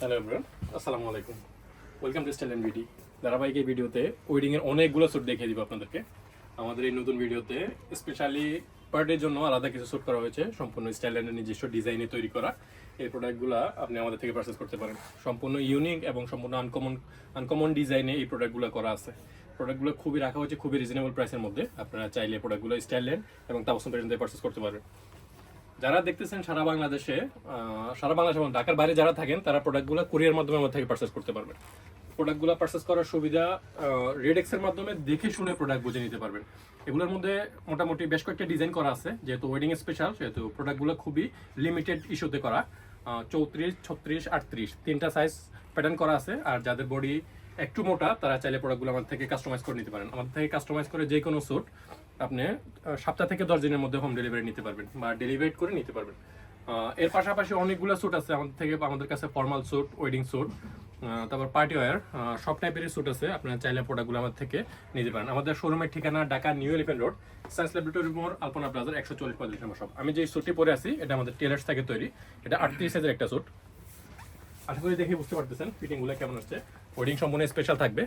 Hello everyone আসসালামু আলাইকুম welcome to style ভিডি ধারাবাহিক এই ভিডিওতে ওয়েডিং এর অনেকগুলো স্যুট দেখিয়ে দিব আপনাদেরকে। আমাদের এই নতুন ভিডিওতে স্পেশালি বার্থডের জন্য আলাদা কিছু স্যুট করা হয়েছে। সম্পূর্ণ স্টাইল অ্যান্ডের নিজস্ব ডিজাইনে তৈরি করা। এই প্রোডাক্টগুলো আপনি আমাদের থেকে পারচেস করতে পারেন। সম্পূর্ণ ইউনিক এবং সম্পূর্ণ আনকমন আনকমন ডিজাইনে এই প্রোডাক্টগুলো করা আছে। প্রোডাক্টগুলো খুবই রাখা হয়েছে খুবই রিজনেবল প্রাইসের মধ্যে। আপনারা চাইলে প্রোডাক্টগুলো স্টাইল্যান্ড এবং তাপসম পর্যন্ত পারচেস করতে পারবেন। যারা দেখতেছেন সারা বাংলাদেশে সারা বাংলাদেশ এবং ঢাকার বাইরে যারা থাকেন, তারা প্রোডাক্টগুলো কুরিয়ার মাধ্যমে আমার থেকে পারচেস করতে পারবেন। প্রোডাক্টগুলো পারচেস করার সুবিধা রেডেক্স এর মাধ্যমে দেখে শুনে প্রোডাক্ট বুঝে নিতে পারবেন। এগুলোর মধ্যে মোটামুটি বেশ কয়েকটা ডিজাইন করা আছে, যেহেতু ওয়েডিং স্পেশাল সেহেতু প্রোডাক্টগুলো খুবই লিমিটেড ইস্যুতে করা। চৌত্রিশ, ছত্রিশ, আটত্রিশ, তিনটা সাইজ প্যাটার্ন করা আছে, আর যাদের বডি একটু মোটা, তারা চাইলে প্রোডাক্টগুলো আমাদের থেকে কাস্টমাইজ করে নিতে পারেন। আমাদের থেকে কাস্টমাইজ করে যে কোনো স্যুট আপনি সপ্তাহ থেকে দশ দিনের মধ্যে হোম ডেলিভারি নিতে পারবেন বা ডেলিভারি করে নিতে পারবেন। এর পাশাপাশি অনেকগুলো স্যুট আছে, আমাদের থেকে, আমাদের কাছে ফর্মাল স্যুট ওয়েডিং স্যুট তারপর পার্টি ওয়ার সব টাইপেরই স্যুট আছে, আপনারা চাইলে প্রোডাক্টগুলো আমাদের থেকে নিতে পারেন। আমাদের শোরুমের ঠিকানা Dhaka new elephant road, science laboratory মোড়, আলপনা প্লাজার একশো চল্লিশ পঁয়তাল্লিশ নম্বর সব আমি যে স্যুটটি পরে আছি, এটা আমাদের টেলার্স থেকে তৈরি। এটা আটত্রিশ সাইজের একটা স্যুট আশা করি দেখে বুঝতে পারতেছেন ফিটিংগুলো কেমন হচ্ছে। ওয়েডিং সম্পূর্ণ স্পেশাল থাকবে।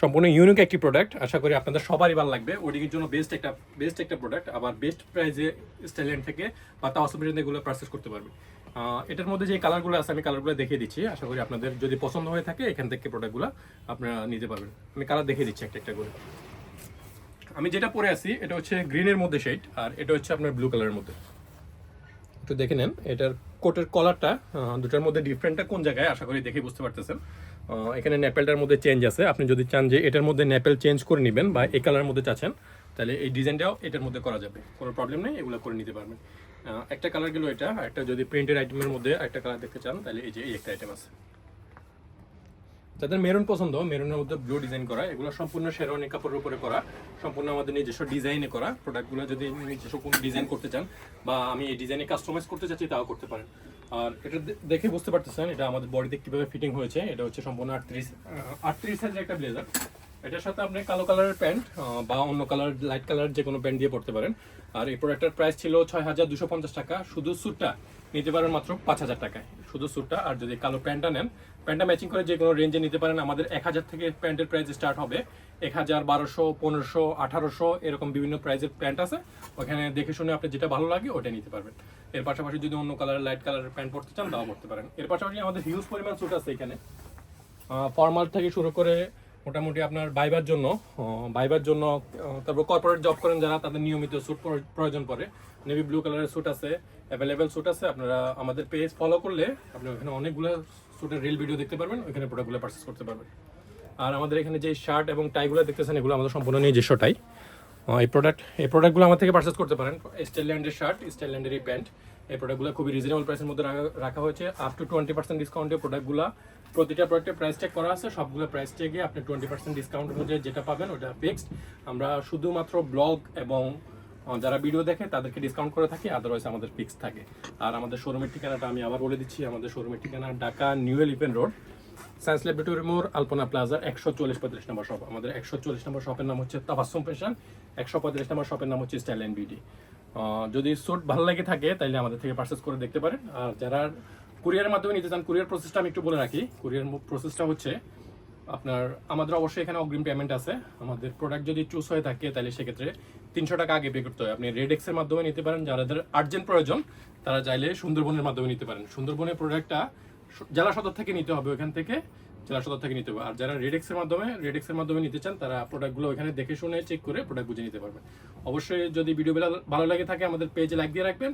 সম্পূর্ণ ইউনিক একটি প্রোডাক্ট আশা করি আপনাদের সবারই ভালো লাগবে। ওয়েডিংয়ের জন্য বেস্ট একটা বেস্ট একটা প্রোডাক্ট আবার বেস্ট প্রাইসে স্টাইলেন্ট থেকে বা তাওয়াসু পর্যন্ত এগুলো পারচেস করতে পারবে এটার মধ্যে যে কালারগুলো আছে আমি কালারগুলো দেখিয়ে দিচ্ছি। আশা করি আপনাদের যদি পছন্দ হয়ে থাকে এখান থেকে প্রোডাক্টগুলো আপনারা নিতে পারবেন। আমি কালার দেখিয়ে দিচ্ছি একটা একটা করে। আমি যেটা পরে আছি, এটা হচ্ছে গ্রিনের মধ্যে শেড আর এটা হচ্ছে আপনার ব্লু কালারের মধ্যে। একটু দেখে নেন, এটার কোটের কলারটা দুটার মধ্যে ডিফারেন্টটা কোন জায়গায়, আশা করি দেখে বুঝতে পারতেছেন। এখানে ন্যাপেলটার মধ্যে চেঞ্জ আছে। আপনি যদি চান যে এটার মধ্যে ন্যাপেল চেঞ্জ করে নেবেন বা এই কালারের মধ্যে চাচ্ছেন, তাহলে এই ডিজাইনটাও এটার মধ্যে করা যাবে। কোনো প্রবলেম নেই, এগুলো করে নিতে পারবেন। একটা কালার গেলো এটা একটা যদি প্রিন্টেড আইটেমের মধ্যে একটা কালার দেখতে চান, তাহলে এই যে এই একটা আইটেম আছে। যাদের মেরুন পছন্দ, মেরুনের মধ্যে ব্লু ডিজাইন করা, এগুলো সম্পূর্ণ শেরওয়ানি কাপড়ের উপরে করা, সম্পূর্ণ আমাদের নিজস্ব ডিজাইনে করা। প্রোডাক্টগুলো যদি নিজস্ব কোনো ডিজাইন করতে চান বা আমি এই ডিজাইনে কাস্টমাইজ করতে চাচ্ছি, তাও করতে পারেন। আর এটা দেখে বুঝতে পারতেছেন এটা আমাদের বডিতে কীভাবে ফিটিং হয়েছে, এটা হচ্ছে সম্পূর্ণ আটত্রিশ আটত্রিশ সাইজের একটা ব্লেজার এটার সাথে আপনি কালো কালারের প্যান্ট বা অন্য কালার, লাইট কালার যে কোনো প্যান্ট দিয়ে পড়তে পারেন। আর এই প্রোডাক্টের প্রাইস ছিল ছয় হাজার দুশো পঞ্চাশ টাকা, শুধু স্যুটটা নিতে পারেন মাত্র পাঁচ হাজার টাকায়। শুধু স্যুটটা, আর যদি কালো প্যান্টটা নেন, প্যান্টটা ম্যাচিং করে যে কোনো রেঞ্জে নিতে পারেন, আমাদের এক হাজার থেকে প্যান্টের প্রাইস স্টার্ট হবে। এক হাজার বারোশো, পনেরোশো, আঠারোশো, এরকম বিভিন্ন প্রাইসের প্যান্ট আছে। ওখানে দেখে শুনে আপনি যেটা ভালো লাগে, ওটা নিতে পারবেন। এর পাশাপাশি যদি অন্য কালার লাইট কালারের প্যান্ট পরতে চান, তাও পড়তে পারেন। এর পাশাপাশি আমাদের হিউজ পরিমাণ স্যুট আছে এখানে। ফর্মাল থেকে শুরু করে মোটামুটি আপনার বাইবার জন্য বাইবার জন্য তারপর কর্পোরেট জব করেন যারা, তাদের নিয়মিত স্যুট প্রয়োজন পড়ে। নেভি ব্লু কালারের স্যুট আছে অ্যাভেলেবেল স্যুট আছে, আপনারা আমাদের পেজ ফলো করলে আপনি ওখানে অনেকগুলো স্যুটের রিল ভিডিও দেখতে পারবেন, ওইখানে প্রোডাক্টগুলো পারচেস করতে পারবেন। আর আমাদের এখানে যে শার্ট এবং টাইগুলো দেখতেছেন, এগুলো আমাদের সম্পূর্ণ নিজস্ব টাই এই প্রোডাক্ট এই প্রোডাক্টগুলো আমার থেকে পারচেস করতে পারেন। স্টাইল্যান্ডের শার্ট স্টাইল্যান্ডের এই প্যান্ট এই প্রোডাক্টগুলো খুবই রিজনেবল প্রাইসের মধ্যে রাখা হয়েছে। আপ টু টোয়েন্টি পার্সেন্ট ডিসকাউন্টে প্রোডাক্টগুলো প্রতিটা প্রোডাক্টের প্রাইস চেক করা আছে, সবগুলো প্রাইস চেকে আপনি টোয়েন্টি পার্সেন্ট ডিসকাউন্ট অনুযায়ী যেটা পাবেন ওটা ফিক্সড আমরা শুধুমাত্র ব্লগ এবং যারা ভিডিও দেখে তাদেরকে ডিসকাউন্ট করে থাকি আদারওয়াইজ আমাদের ফিক্স থাকে। আর আমাদের শোরুমের ঠিকানাটা আমি আবার বলে দিচ্ছি, আমাদের শোরুমের ঠিকানা Dhaka new elephant road, science laboratory মোড়, আলপনা প্লাজার একশো চল্লিশ পঁয়ত্রিশ নম্বর শপ আমাদের একশো চল্লিশ নম্বর শপের নাম হচ্ছে তাবাসুম ফ্যাশন, একশো পঁয়ত্রিশ নম্বর শপের নাম হচ্ছে স্টাইল অ্যান্ড বিউটি। যদি স্যুট ভালো লাগে থাকে তাহলে আমাদের থেকে পারচেস করে দেখতে পারেন। আর যারা কুরিয়ারের মাধ্যমে নিতে চান, কুরিয়ার প্রসেসটা আমি একটু বলে রাখি। কুরিয়ার প্রসেসটা হচ্ছে আপনার, আমাদের অবশ্যই এখানে অগ্রিম পেমেন্ট আছে। আমাদের প্রোডাক্ট যদি চুজ হয়ে থাকে, তাহলে সেক্ষেত্রে তিনশো টাকা আগে পে করতে হয়। আপনি রেডেক্সের মাধ্যমে নিতে পারেন, যাদের আর্জেন্ট প্রয়োজন, তারা চাইলে সুন্দরবনের মাধ্যমে নিতে পারেন। সুন্দরবনের প্রোডাক্টটা জেলা সদর থেকে নিতে হবে ওখান থেকে। জেলা সদর থেকে নিতে হবে। আর যারা রেডেক্সের মাধ্যমে রেডেক্সের মাধ্যমে নিতে চান, তারা প্রোডাক্টগুলো ওখানে দেখে শুনে চেক করে প্রোডাক্ট বুঝে নিতে পারবেন। অবশ্যই যদি ভিডিও ভালো লাগে থাকে, আমাদের পেজে লাইক দিয়ে রাখবেন।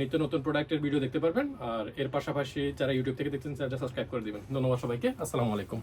নিত্য নতুন প্রোডাক্টের ভিডিও দেখতে পারবেন। আর এর পাশাপাশি যারা ইউটিউব থেকে দেখছেন চ্যানেলটা সাবস্ক্রাইব করে দিবেন। ধন্যবাদ সবাইকে। আসসালামু আলাইকুম।